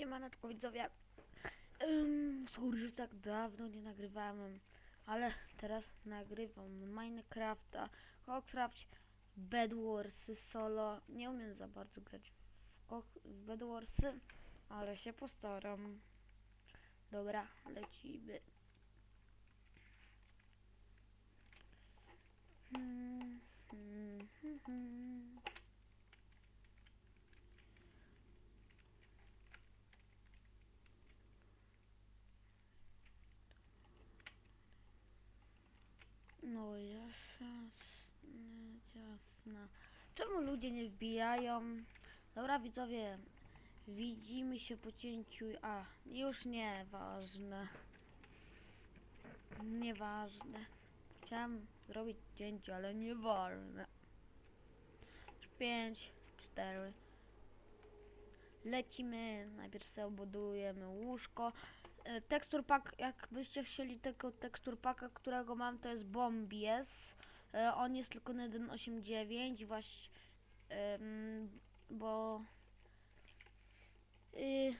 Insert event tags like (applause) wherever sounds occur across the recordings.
Siemaneczko widzowie. Um, sorry, że tak dawno nie nagrywałem, ale teraz nagrywam Minecrafta, Hawkcraft, Bed Warsy solo. Nie umiem za bardzo grać w, w Bed Warsy, ale się postaram. Dobra, lecimy. Hmm, hmm, hmm, hmm. No jasna. Czemu ludzie nie wbijają? Dobra widzowie, widzimy się po cięciu. A, już nieważne. Nieważne. Chciałem zrobić cięcie, ale nieważne. 5, 4. Lecimy, najpierw sobie obudujemy łóżko. E, Tekstur pack, jakbyście chcieli tego tekstur packa, którego mam, to jest Bombies. E, On jest tylko na 1.8.9, właśnie, bo... Y,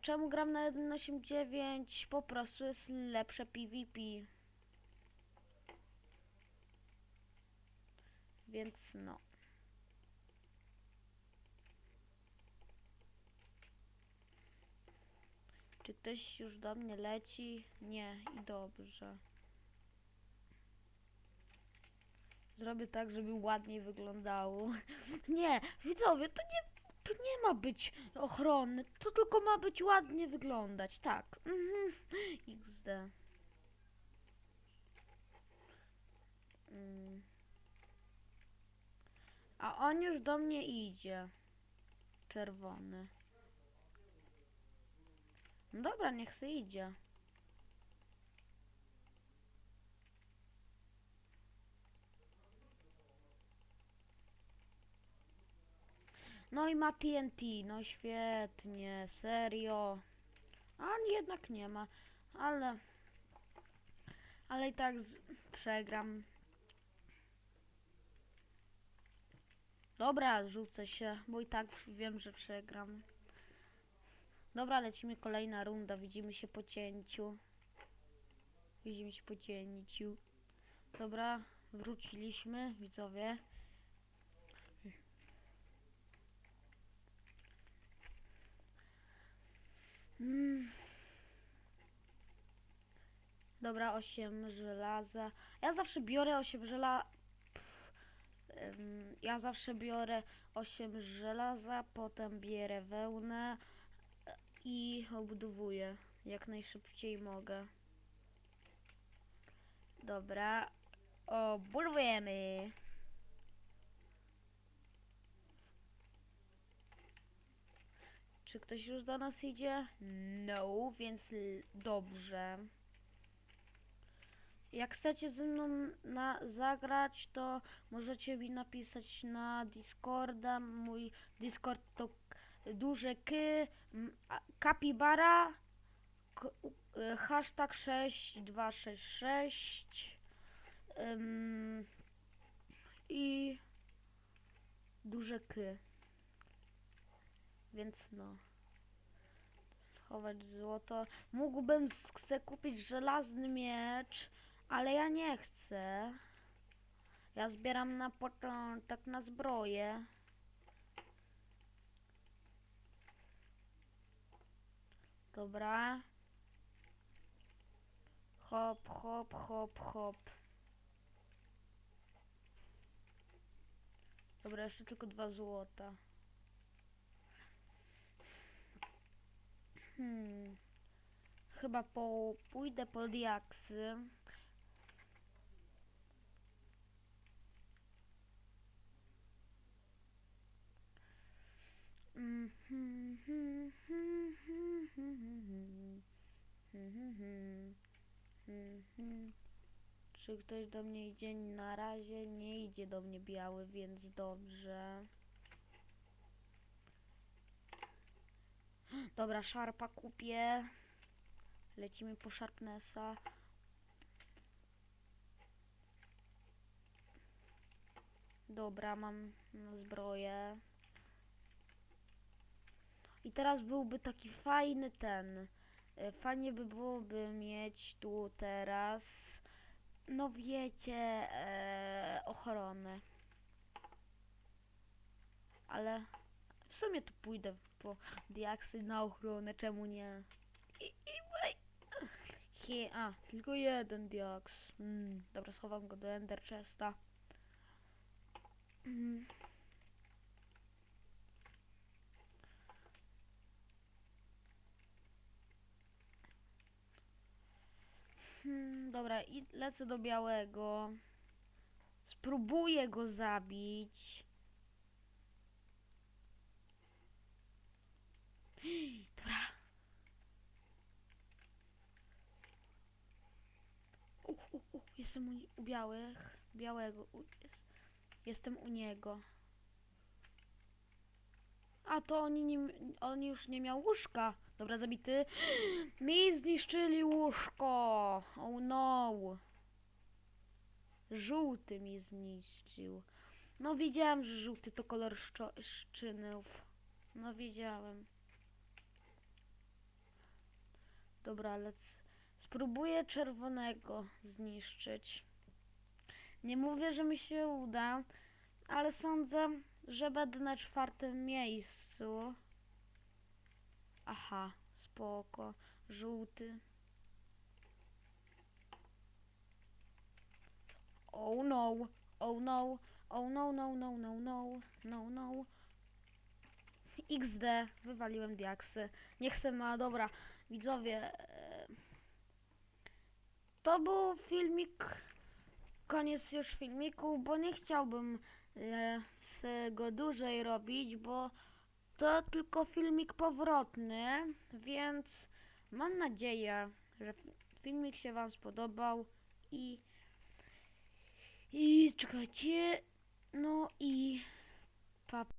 czemu gram na 1.8.9? Po prostu jest lepsze PvP. Więc no. Czy ktoś już do mnie leci? Nie, i dobrze. Zrobię tak, żeby ładniej wyglądało. (laughs) Nie, widzowie, to nie, to nie ma być ochronny, to tylko ma być ładnie wyglądać, tak. Mhm. XD. Mm. A on już do mnie idzie. Czerwony. No dobra, niech se idzie. No i ma TNT, no świetnie, serio. A jednak nie ma, ale... Ale i tak przegram. Dobra, rzucę się, bo i tak wiem, że przegram. Dobra, lecimy kolejna runda, widzimy się po cięciu. Widzimy się po cięciu. Dobra, wróciliśmy, widzowie. Mm. Dobra, 8 żelaza. Ja zawsze biorę 8 żela... Pff, em, Ja zawsze biorę 8 żelaza, potem bierę wełnę i obudowuję jak najszybciej mogę. Dobra, obudowujemy. Czy ktoś już do nas idzie? No, więc dobrze. Jak chcecie ze mną na, zagrać, to możecie mi napisać na Discorda. Mój Discord to duże K, kapibara, k, y, hashtag 6266 ym, i duże K. Więc no. Schować złoto. Mógłbym chcę kupić żelazny miecz, ale ja nie chcę. Ja zbieram na początek na zbroję. Dobra. Hop, hop, hop, hop. Dobra, jeszcze tylko dwa złota. Hmm. Chyba po, pójdę po diaksy. Czy ktoś do mnie idzie? Na razie nie idzie do mnie biały, więc dobrze. Dobra, szarpa kupię. Lecimy po Sharpnessa. Dobra, mam zbroję. I teraz byłby taki fajny ten. e, Fajnie by byłoby mieć tu teraz, no wiecie, e. Ale w sumie tu pójdę po diaksy na ochronę, czemu nie? I, i. He, a, tylko jeden diaks. Mm, dobra, schowam go do Ender Chesta. Mm. Hmm, dobra, i lecę do białego. Spróbuję go zabić. (gasps) Dobra. U, u, u, jestem u, u białych. Białego. U, jest, jestem u niego. A to oni, nie, m- on już nie miał łóżka. Dobra, zabity. (gasps) Mi zniszczyli łóżko. Oh no. Żółty mi zniszczył. No wiedziałem, że żółty to kolor szczynów. No wiedziałem. Dobra, lec. Spróbuję czerwonego zniszczyć. Nie mówię, że mi się uda, ale sądzę, że będę na czwartym miejscu. Aha, spoko. Żółty. Oh no, oh no, oh no, no, no, no, no, no, no. XD, wywaliłem diaksy. Nie chcę ma, dobra, widzowie. e, To był filmik, koniec już filmiku, bo nie chciałbym e, go dłużej robić, bo to tylko filmik powrotny, więc mam nadzieję, że fi- filmik się Wam spodobał i i czekajcie, no i pa